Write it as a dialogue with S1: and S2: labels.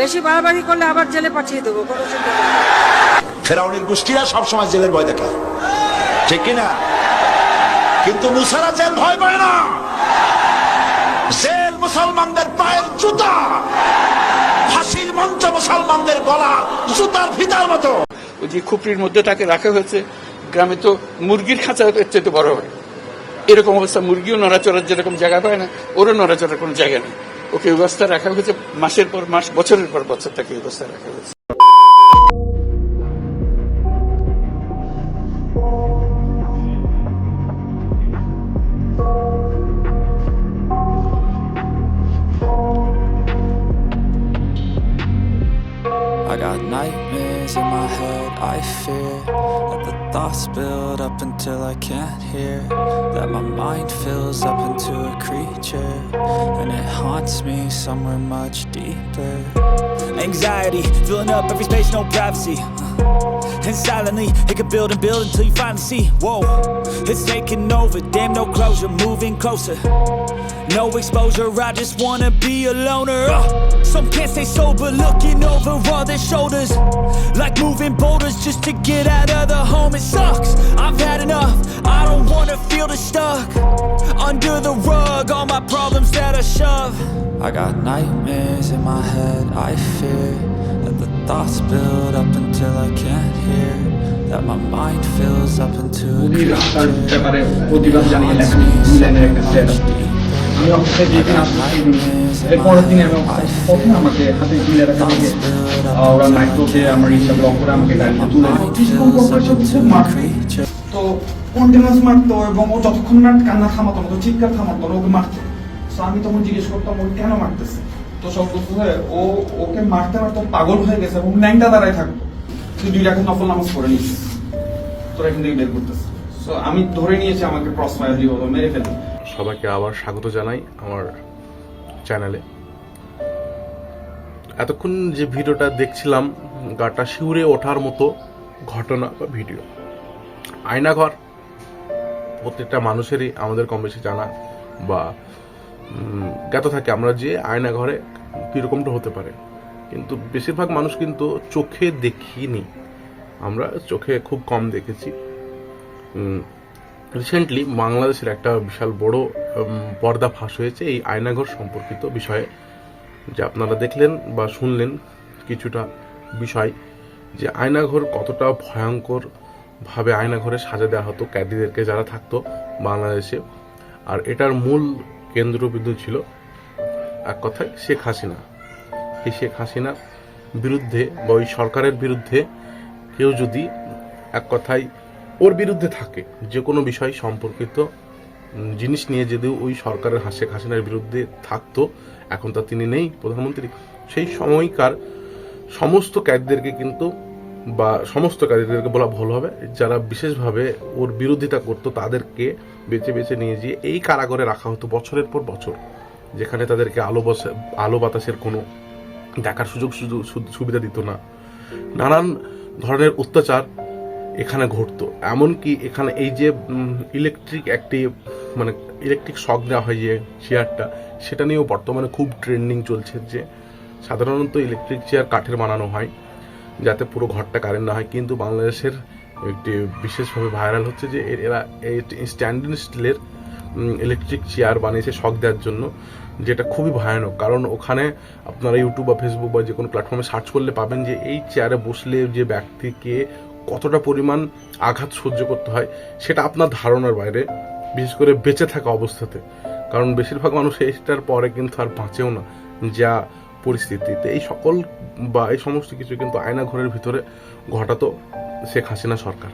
S1: বেশি বাড়াবাড়ি করলে আবার জেলে পাঠিয়ে দেবো কোনো চিন্তা নেই।
S2: ফেরাউনের গোষ্ঠীরা সবসময় জেলের ভয় দেখায়। ঠিক কিনা কিন্তু মুসারা জেল ভয় পায় না। জেল মুসলমানদের পায়ের জুতা ফাঁসির মঞ্চ মুসলমানদের গলা জুতার ফিতার মতো।
S3: ওই যে খুপড়ির মধ্যে তাকে রাখা হয়েছে গ্রামে তো মুরগির খাঁচা এর চেয়ে বড় হয়। এরকম অবস্থা মুরগিও নড়াচড়ার যেরকম জায়গা পায় না ওরও নড়াচড়ার কোনো জায়গা নেই। ওকে এই অবস্থা রাখা হয়েছে মাসের পর মাস বছরের পর বছর তাকে এই অবস্থা রাখা হয়েছে
S4: I got nightmares in my head, I fear That the thoughts build up until I can't hear That my mind fills up into a creature And it haunts me somewhere much deeper
S5: Anxiety, filling up every space, no privacy. And silently, it can build and build until you finally see. Whoa, it's taking over, damn, no closure, moving closer. No exposure, I just wanna be a loner. Uh, some can't stay sober, looking over all their shoulders. Like moving boulders just to get out of the home. Wanna stuck under the rug, all my problems that I shove.
S4: I got nightmares in my head, I fear That the thoughts build up until I can't hear That my mind fills up into a
S6: ব্যাপারে প্রতিবাদ জানিয়ে লেখা মিলানের একটা status আমি অফিসে যেদিন আসছি এর পরের দিন আমি প্রথমে আমাকে হাতে তুলে রাখা থেকে ওরা মাইক্রোতে আমার রিক্সা ব্লক করে আমাকে গাড়িতে তুলে দিল। কিছুক্ষণ পর পর সে খুব মারতো। তো কন্টিনিউস মারতো এবং ও যতক্ষণ না কান্না থামাতো তো চিৎকার থামাতো ওকে মারতো। তো আমি তখন জিজ্ঞেস করতাম ও কেন মারতেছে? তো সব বলতে হয় ও, ওকে মারতে মারতে পাগল হয়ে গেছে এবং ন্যাংটা দাঁড়ায় থাকতো। তুই দুই রাখের নফল নামাজ পড়ে নিস। তোরা এখান থেকে বের করতেছে সো আমি ধরে নিয়েছি, আমাকে ক্রস ফায়ার দিয়ে মেরে ফেলবে
S7: সবাইকে আবার স্বাগত জানাই আমার চ্যানেলে এতক্ষণ যে ভিডিওটা দেখছিলাম, গাটা শিউরে ওঠার মতো ঘটনা বা ভিডিও। আয়নাঘর প্রত্যেকটা মানুষেরই আমাদের কম বেশি জানা বা জ্ঞাত থাকে আমরা যে আয়নাঘরে কীরকমটা হতে পারে। কিন্তু বেশিরভাগ মানুষ কিন্তু চোখে দেখিনি। আমরা চোখে খুব কম দেখেছি। রিসেন্টলি বাংলাদেশের একটা বিশাল বড় পর্দা ফাঁস হয়েছে এই আয়নাঘর সম্পর্কিত বিষয়ে। যে আপনারা দেখলেন বা শুনলেন কিছুটা বিষয় যে আয়নাঘর কতটা ভয়ঙ্কর ভাবে আয়নাঘরে সাজা দেওয়া হতো, ক্যাদিদেরকে যারা থাকতো বাংলাদেশে। আর এটার মূল কেন্দ্রবিন্দু ছিল এক কথায় শেখ হাসিনা। এই শেখ হাসিনার বিরুদ্ধে বা ওই সরকারের বিরুদ্ধে কেউ যদি এক কথায় ওর বিরুদ্ধে থাকে, যে কোনো বিষয় সম্পর্কিত জিনিস নিয়ে যদি ওই সরকারের হাসে হাসিনার বিরুদ্ধে থাকতো, এখন তা তিনি নেই প্রধানমন্ত্রী। সেই সময়কার সমস্ত ক্যাদিদেরকে কিন্তু বা সমস্ত ক্যাদিদেরকে বলা ভুল হবে। যারা বিশেষভাবে ওর বিরোধিতা করতো, তাদেরকে বেছে বেছে নিয়ে গিয়ে এই কারাগারে রাখা হতো বছরের পর বছর, যেখানে তাদেরকে আলো আলো বাতাসের কোনো দেখার সুযোগ সুযোগ সুবিধা দিত না। নানান ধরনের অত্যাচার এখানে ঘটতো। এমনকি এখানে এই যে ইলেকট্রিক একটি মানে ইলেকট্রিক শক দেওয়া হয় যে চেয়ারটা সেটা নিয়েও বর্তমানে খুব ট্রেন্ডিং চলছে যে সাধারণত ইলেকট্রিক চেয়ার কাঠের বানানো হয়। যাতে পুরো ঘরটা কারেন্ট না হয়। কিন্তু বাংলাদেশের একটি বিশেষভাবে ভাইরাল হচ্ছে যে এর- স্ট্যান্ডিং স্টিলের ইলেকট্রিক চেয়ার বানিয়েছে শখ দেওয়ার জন্য, যেটা খুবই ভয়ানক। কারণ ওখানে আপনারা ইউটিউব বা ফেসবুক বা যে কোনো প্ল্যাটফর্মে সার্চ করলে পাবেন যে এই চেয়ারে বসলে যে ব্যক্তিকে কতটা পরিমাণ আঘাত সহ্য করতে হয়, সেটা আপনার ধারণার বাইরে, বিশেষ করে বেঁচে থাকা অবস্থাতে। কারণ বেশিরভাগ মানুষ এইটার পরে কিন্তু আর বাঁচেও না। যা পরিস্থিতিতে এই সকল বা এই সমস্ত কিছু কিন্তু আয়না ঘরের ভিতরে ঘটাতো শেখ হাসিনা সরকার।